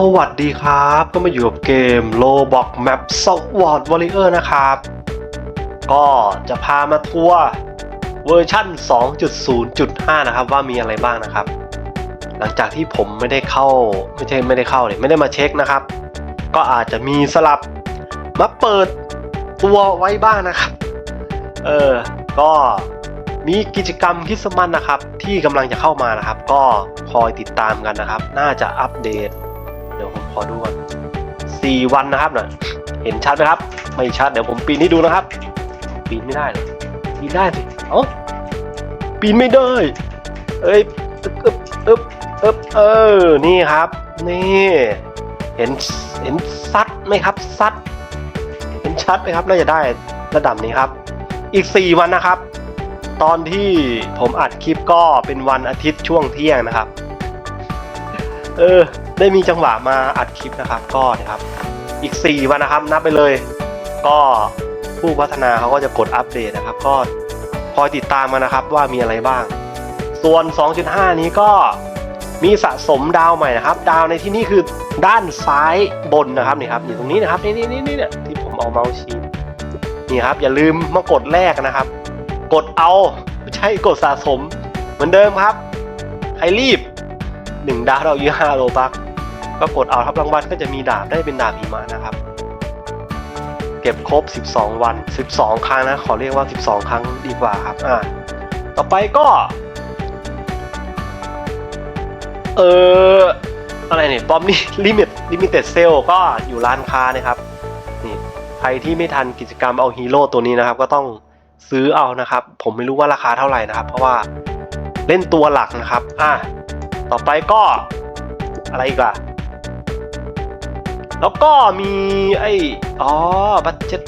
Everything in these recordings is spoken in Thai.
สวัสดีครับ ก็มาอยู่กับเกม Roblox Map Sword Warrior นะครับ ก็จะพามาทัวร์เวอร์ชั่น 2.0.5 นะครับ ว่ามีอะไรบ้างนะครับ หลังจากที่ผมไม่ได้เข้า ไม่ใช่ไม่ได้เข้าเลยไม่ได้มาเช็คนะครับ ก็อาจจะมีสลับมาเปิดตัวไว้บ้างนะครับ เออ ก็มีกิจกรรมคริสต์มาสนะครับ ที่กำลังจะเข้ามานะครับ ก็คอยติดตามกันนะครับ น่าจะอัปเดต เดี๋ยวผมขอดูก่อนสี่วันนะครับน่ะเห็นชัดไหมครับ ไม่ชัด เดี๋ยวผมปีนให้ดูนะครับ ปีนไม่ได้เหรอปีนได้สิเอ้าปีนไม่ได้ เอ้ยอึ๊บอึ๊บอึ๊บอึ๊บเออ นี่ครับ นี่ เห็น เห็นซัดไหมครับ ซัด เห็นชัดไหมครับ น่าจะได้ระดับนี้ครับ อีก 4 วันนะครับ ตอนที่ผมอัดคลิปก็เป็นวันอาทิตย์ช่วงเที่ยงนะครับ เออ ได้มีจังหวะมาอัดคลิปนะครับ ก็นะครับ อีก 4 วันนะครับ นับไปเลย ก็ผู้พัฒนาเขาก็จะกดอัปเดตนะครับ ก็คอยติดตามมานะครับว่ามีอะไรบ้าง ส่วน 2.5 นี้ก็มีสะสมดาวใหม่นะครับ ดาวในที่นี่คือด้านซ้ายบนนะครับนี่ครับอยู่ตรงนี้นะครับนี่นี่นี่นี่เนี่ยที่ผมเอาเมาส์ชี้นี่ครับ อย่าลืมมากดแรกนะครับ กดเอาไม่ใช่กดสะสม เหมือนเดิมครับ ใครรีบหนึ่งดาวเรายี่ห้าโลบัก ก็กดเอาครับรางวัลก็จะมีดาบได้เป็นดาบหิมะนะครับ เก็บครบ 12 วัน 12 ครั้งนะ ขอเรียกว่า 12 ครั้งดีกว่าครับอ่าต่อไปก็ เอออะไรเนี่ยบอมนี่ลิมิตลิมิเต็ดเซลก็อยู่ร้านค้านะครับนี่ใครที่ไม่ทันกิจกรรมเอาฮีโร่ตัวนี้นะครับ ก็ต้องซื้อเอานะครับ ผมไม่รู้ว่าราคาเท่าไหร่นะครับ เพราะว่าเล่นตัวหลักนะครับ อะต่อไปก็อะไรอีกล่ะ แล้วก็มีไอ้อ๋อบัตเจ็ต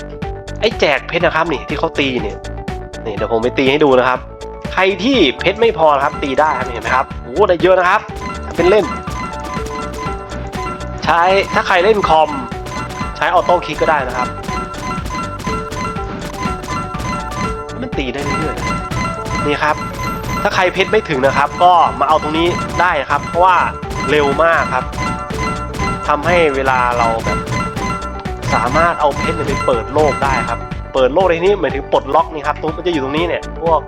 ไอ้แจกเพชรนะครับนี่ที่เขาตีเนี่ยนี่เดี๋ยวผมไปตีให้ดูนะครับ ใครที่เพชรไม่พอครับตีได้เห็นไหมครับโอ้โหได้เยอะนะครับ เป็นเล่น ใช้ถ้าใครเล่นคอม ใช้ออโต้คลิกก็ได้นะครับ มันตีได้เรื่อยๆนี่ครับ ถ้าใครเพชรไม่ถึงนะครับ ก็มาเอาตรงนี้ได้นะครับ เพราะว่าเร็วมากครับ ทำให้เวลาเราแบบสามารถเอาเพชรไปเปิดโลกได้ครับ เปิดโลกในที่นี้หมายถึงปลดล็อกนี่ครับตรงมันจะอยู่ตรงนี้เนี่ย พวก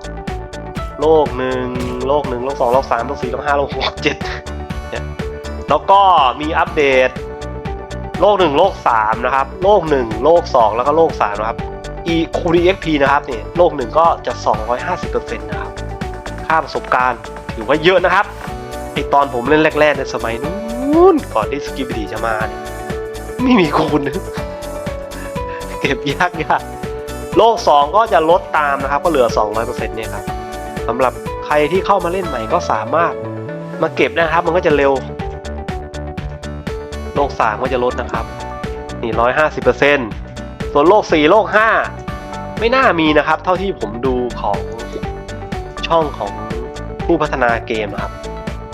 โลกหนึ่งโลกหนึ่งโลกสองโลกสามโลกสี่โลกห้าโลกหกเจ็ดเนี่ยแล้วก็มีอัปเดต โลกหนึ่งโลกสามนะครับ โลกหนึ่งโลกสองแล้วก็โลกสามนะครับ e คูดี XP นะครับนี่โลกหนึ่งก็จะ 250%นะครับ ค่าประสบการณ์ถือว่าเยอะนะครับไอตอนผมเล่นแรกๆในสมัยนู้น ก่อนที่สกิบิดีจะมาเนี่ยไม่มีคูณเก็บยากยากโลก 2 ก็จะลดตามนะครับ ก็เหลือ 200%เนี่ยครับสำหรับใครที่เข้ามาเล่นใหม่ก็สามารถมาเก็บนะครับ มันก็จะเร็ว โลก 3 ก็จะลดนะครับนี่150%ส่วนโลก 4 โลก 5 ไม่น่ามีนะครับ เท่าที่ผมดูของช่องของผู้พัฒนาเกมนะครับ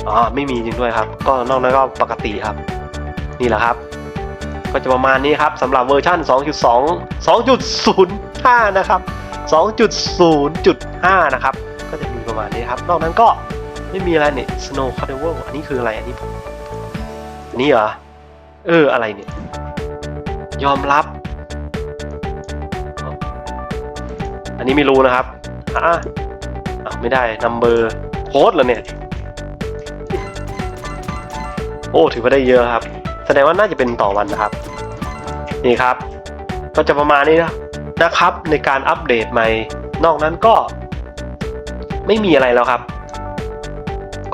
อ๋อไม่มีจริงด้วยครับ ก็นอกนั้นก็ปกติครับ นี่แหละครับ ก็จะประมาณนี้ครับสำหรับเวอร์ชัน2.2 2.05 นะครับ 2.0.5 นะครับ ก็จะมีประมาณนี้ครับ นอกนั้นก็ไม่มีอะไรเนี่ย Snow Carnival อันนี้คืออะไรอันนี้ผมอันนี้เหรอ เอออะไรเนี่ย ยอมรับ อันนี้ไม่รู้นะครับอะอะไม่ได้นัมเบอร์โค้ดเหรอเนี่ย อ้ถือว่าได้เยอะครับ แสดงว่าน่าจะเป็นต่อวันนะครับ นี่ครับ ก็จะประมาณนี้นะนะครับ ในการอัปเดตใหม่ นอกนั้นก็ ไม่มีอะไรแล้วครับ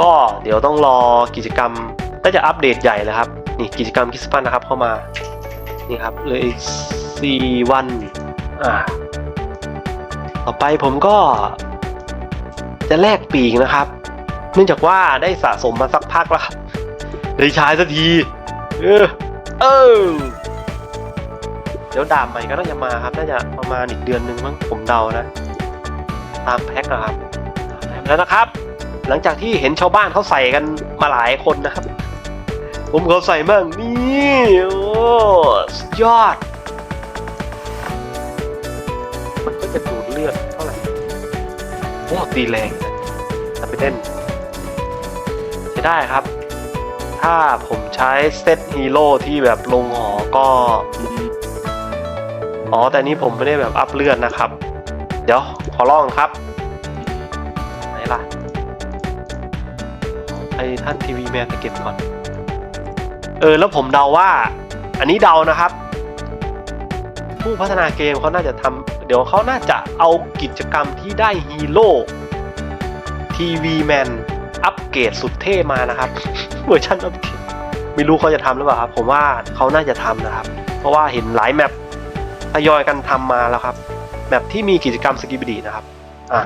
ก็เดี๋ยวต้องรอกิจกรรมน่าจะอัปเดตใหญ่เลยครับ นี่กิจกรรมคริสต์มาสนะครับเข้ามา นี่ครับเลยอีกสี่วันอ่าต่อไปผมก็ จะแลกปีกนะครับ เนื่องจากว่าได้สะสมมาสักพักแล้วครับ ได้ใช้สักที เออเออเดี๋ยวดาบใหม่ก็น่าจะมาครับ น่าจะประมาณอีกเดือนหนึ่งมั้งผมเดานะ ตามแพ็คอะครับแล้วนะครับ หลังจากที่เห็นชาวบ้านเขาใส่กันมาหลายคนนะครับ ผมเขาใส่บ้างนี่โอ้สุดยอด มันก็จะดูดเลือดเท่าไหร่โอ้ตีแรงนะถ้าไปเล่นใช้ได้ครับ ถ้าผมใช้เซตฮีโร่ที่แบบลงหอก็ อ๋อ แต่นี้ผมไม่ได้แบบอัพเลือดนะครับ เดี๋ยวขอลองครับ ไหนล่ะ ไอ้ท่านทีวีแมนไปเก็บก่อน เออ แล้วผมเดาว่า อันนี้เดานะครับ ผู้พัฒนาเกมเขาน่าจะทำเดี๋ยวเขาน่าจะเอากิจกรรมที่ได้ฮีโร่ทีวีแมน อัปเกรดสุดเท่มานะครับ เวอร์ชันอัปเกรดไม่รู้เขาจะทำหรือเปล่าครับ ผมว่าเขาน่าจะทำนะครับ เพราะว่าเห็นหลายแมปทยอยกันทำมาแล้วครับ แมปที่มีกิจกรรมสกิบดีนะครับ อะ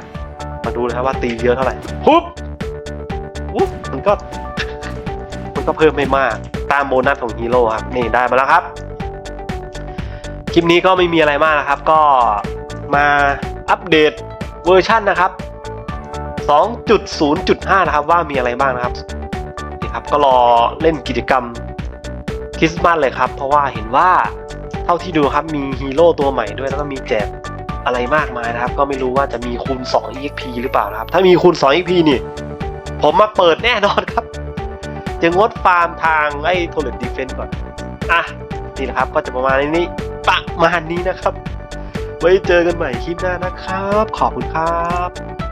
มาดูนะครับว่าตีเยอะเท่าไหร่ปุ๊บปุ๊บมันก็ มันก็เพิ่มไม่มาก ตามโบนัสของฮีโร่ครับ นี่ได้มาแล้วครับ คลิปนี้ก็ไม่มีอะไรมากนะครับ ก็มาอัปเดตเวอร์ชันนะครับ 2.0.5 นะครับว่ามีอะไรบ้างนะครับนี่ครับก็รอเล่นกิจกรรมคริสต์มาสเลยครับ เพราะว่าเห็นว่าเท่าที่ดูครับมีฮีโร่ตัวใหม่ด้วยแล้วก็มีแจกอะไรมากมายนะครับ ก็ไม่รู้ว่าจะมีคูณ 2 EXP หรือเปล่านะครับ ถ้ามีคูณ 2 EXP นี่ ผมมาเปิดแน่นอนครับ จะงดฟาร์มทางไอ้โทเลตดีเฟนก่อน อะ นี่นะครับก็จะประมาณนี้ประมาณนี้นะครับ ไว้เจอกันใหม่คลิปหน้านะครับ ขอบคุณครับ